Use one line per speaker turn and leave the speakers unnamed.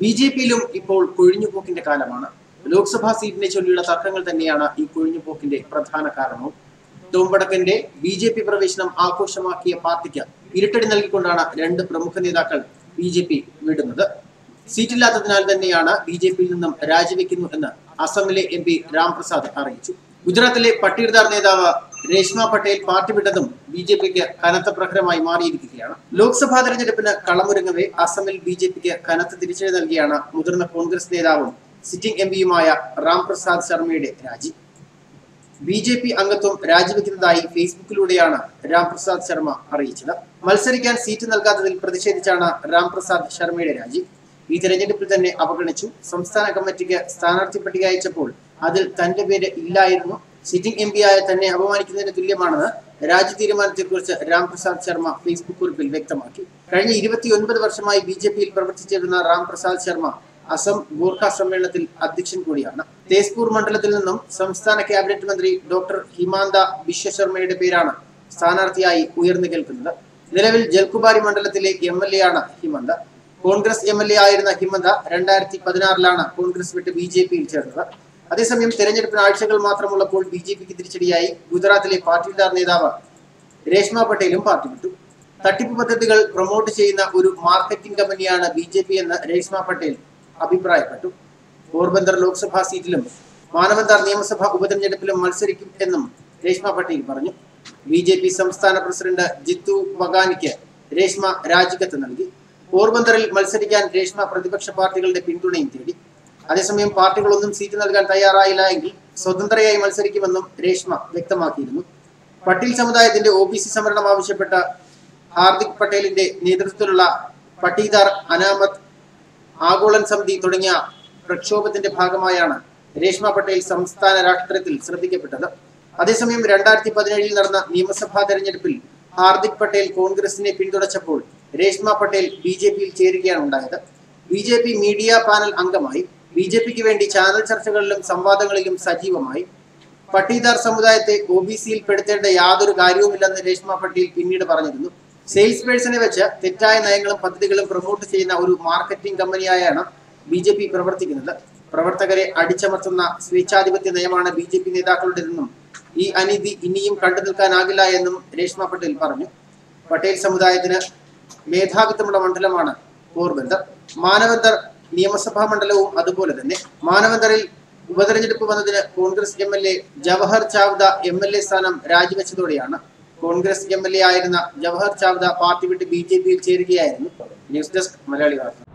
B J പിയിലും ഇപ്പോൾ കൊഴിഞ്ഞുപോക്കിന്റെ കാലമാണ്. ലോക്സഭാ സീറ്റിനെ ചൊല്ലിയുള്ള തർക്കങ്ങൾ തന്നെയാണ് ഈ കൊഴിഞ്ഞുപോക്കിന്റെ പ്രധാന കാരണവും. തോമ്പടക്കന്റെ ബി ജെ പി പ്രവേശനം ആഘോഷമാക്കിയ പാർട്ടിക്ക് ഇരുട്ടടി നൽകിക്കൊണ്ടാണ് രണ്ട് പ്രമുഖ നേതാക്കൾ ബി ജെ പി വിടുന്നത്. സീറ്റില്ലാത്തതിനാൽ തന്നെയാണ് ബി ജെ പിയിൽ നിന്നും രാജിവെക്കുന്നു എന്ന് അസമിലെ എം പി രാംപ്രസാദ് അറിയിച്ചു. ഗുജറാത്തിലെ പട്ടീർദാർ നേതാവ് രേഷ്മ പട്ടേൽ പാർട്ടി വിട്ടതും ബി ജെ പിക്ക് കനത്ത പ്രഹരമായി മാറിയിരിക്കുകയാണ്. ലോക്സഭാ തെരഞ്ഞെടുപ്പിന് കളമൊരുങ്ങവെ അസമിൽ ബി ജെ പിക്ക് കനത്ത തിരിച്ചടി നൽകിയാണ് മുതിർന്ന കോൺഗ്രസ് നേതാവും സിറ്റിംഗ് എം പിയുമായ റാം പ്രസാദ് ശർമ്മയുടെ രാജി. ബി ജെ പി അംഗത്വം രാജിവെക്കുന്നതായി ഫേസ്ബുക്കിലൂടെയാണ് രാംപ്രസാദ് ശർമ്മ അറിയിച്ചത്. മത്സരിക്കാൻ സീറ്റ് നൽകാത്തതിൽ പ്രതിഷേധിച്ചാണ് രാംപ്രസാദ് ശർമ്മയുടെ രാജി. ഈ തെരഞ്ഞെടുപ്പിൽ തന്നെ അവഗണിച്ചു. സംസ്ഥാന കമ്മിറ്റിക്ക് സ്ഥാനാർത്ഥി പട്ടിക അയച്ചപ്പോൾ അതിൽ തന്റെ പേര് ഇല്ലായിരുന്നു. സിറ്റിംഗ് എം ആയ തന്നെ അപമാനിക്കുന്നതിന് തുല്യമാണെന്ന് രാജി തീരുമാനത്തെക്കുറിച്ച് രാംപ്രസാദ് ശർമ്മ ഫേസ്ബുക്ക് കുറിപ്പിൽ വ്യക്തമാക്കി. കഴിഞ്ഞ ഇരുപത്തിയൊൻപത് വർഷമായി ബി ജെ പിയിൽ പ്രവർത്തിച്ചിരുന്ന രാംപ്രസാദ് ശർമ്മ അസം ഗൂർഖ സമ്മേളനത്തിൽ അധ്യക്ഷൻ കൂടിയാണ്. തേസ്പൂർ മണ്ഡലത്തിൽ നിന്നും സംസ്ഥാന ക്യാബിനറ്റ് മന്ത്രി ഡോക്ടർ ഹിമാന്ത ബിശ്വ ശർമ്മയുടെ പേരാണ് സ്ഥാനാർത്ഥിയായി ഉയർന്നു കേൾക്കുന്നത്. നിലവിൽ ജൽകുബാരി മണ്ഡലത്തിലെ എം എൽ എ ആണ് Himanta. Congress M L A ആയിരുന്ന ഹിമന്ത രണ്ടായിരത്തി പതിനാറിലാണ് കോൺഗ്രസ് വിട്ട് ബി ജെ പിയിൽ ചേർന്നത്. അതേസമയം തെരഞ്ഞെടുപ്പിന് ആഴ്ചകൾ മാത്രമുള്ളപ്പോൾ ബി ജെ പിക്ക് തിരിച്ചടിയായി ഗുജറാത്തിലെ പാർട്ടിദാർ നേതാവ് രേഷ്മ പട്ടേലും പാർട്ടി വിട്ടു. തട്ടിപ്പ് പദ്ധതികൾ പ്രൊമോട്ട് ചെയ്യുന്ന ഒരു മാർക്കറ്റിംഗ് കമ്പനിയാണ് ബി ജെ പി എന്ന് രേഷ്മ പട്ടേൽ അഭിപ്രായപ്പെട്ടു. പോർബന്ദർ ലോക്സഭാ സീറ്റിലും മാനവന്താർ നിയമസഭാ ഉപതെരഞ്ഞെടുപ്പിലും മത്സരിക്കും എന്നും രേഷ്മ പട്ടേൽ പറഞ്ഞു. ബി ജെ പി സംസ്ഥാന പ്രസിഡന്റ് ജിത്തു വഗാനിക്ക് രേഷ്മ രാജിക്കത്ത് നൽകി. പോർബന്ദറിൽ മത്സരിക്കാൻ രേഷ്മ പ്രതിപക്ഷ പാർട്ടികളുടെ പിന്തുണയും തേടി. അതേസമയം പാർട്ടികളൊന്നും സീറ്റ് നൽകാൻ തയ്യാറായില്ല എങ്കിൽ സ്വതന്ത്രയായി മത്സരിക്കുമെന്നും രേഷ്മ വ്യക്തമാക്കിയിരുന്നു. പട്ടേൽ സമുദായത്തിന്റെ ഒ ബി സി സംവരണം ആവശ്യപ്പെട്ട ഹാർദിക് പട്ടേലിന്റെ നേതൃത്വത്തിലുള്ള പട്ടീദാർ അനാമത് ആഗോളൻ സമിതി തുടങ്ങിയ പ്രക്ഷോഭത്തിന്റെ ഭാഗമായാണ് രേഷ്മ പട്ടേൽ സംസ്ഥാന രാഷ്ട്രീയത്തിൽ ശ്രദ്ധിക്കപ്പെട്ടത്. അതേസമയം രണ്ടായിരത്തി പതിനേഴിൽ നടന്ന നിയമസഭാ തെരഞ്ഞെടുപ്പിൽ ഹാർദിക് പട്ടേൽ കോൺഗ്രസിനെ പിന്തുണച്ചപ്പോൾ രേഷ്മ പട്ടേൽ ബി ജെ പിയിൽ ചേരുകയാണ് ഉണ്ടായത്. B J P media panel അംഗമായി ബി ജെ പിക്ക് വേണ്ടി ചാനൽ ചർച്ചകളിലും സംവാദങ്ങളിലും സജീവമായി. പട്ടീദാർ സമുദായത്തെ ഒ ബി സിയിൽ പെടുത്തേണ്ട യാതൊരു കാര്യവുമില്ലെന്ന് രേഷ്മ പട്ടേൽ പിന്നീട് പറഞ്ഞിരുന്നു. സെയിൽസ് പേഴ്സണെ വെച്ച് തെറ്റായ നയങ്ങളും പദ്ധതികളും പ്രൊമോട്ട് ചെയ്യുന്ന ഒരു മാർക്കറ്റിംഗ് കമ്പനിയായാണ് ബി ജെ പി പ്രവർത്തിക്കുന്നത്. പ്രവർത്തകരെ അടിച്ചമർത്തുന്ന സ്വേച്ഛാധിപത്യ നയമാണ് ബി ജെ പി നേതാക്കളുടേതെന്നും ഈ അനീതി ഇനിയും കണ്ടു നിൽക്കാനാകില്ല എന്നും രേഷ്മ പട്ടേൽ പറഞ്ഞു. പട്ടേൽ സമുദായത്തിന് മേധാവിത്വമുള്ള മണ്ഡലമാണ് പോർബന്ദർ. മാനവന്തർ നിയമസഭാ മണ്ഡലവും അതുപോലെ തന്നെ മാനവന്തറിൽ ഉപതെരഞ്ഞെടുപ്പ് വന്നതിന് Congress M L A Jawahar Chavda M L A സ്ഥാനം രാജിവെച്ചതോടെയാണ് കോൺഗ്രസ് എം എൽ എ ആയിരുന്ന ജവഹർ ചാവ്ദ പാർട്ടി വിട്ട് ബി ജെ പിയിൽ ചേരുകയായിരുന്നു. ന്യൂസ് ഡെസ്ക് മലയാളി വാർത്ത.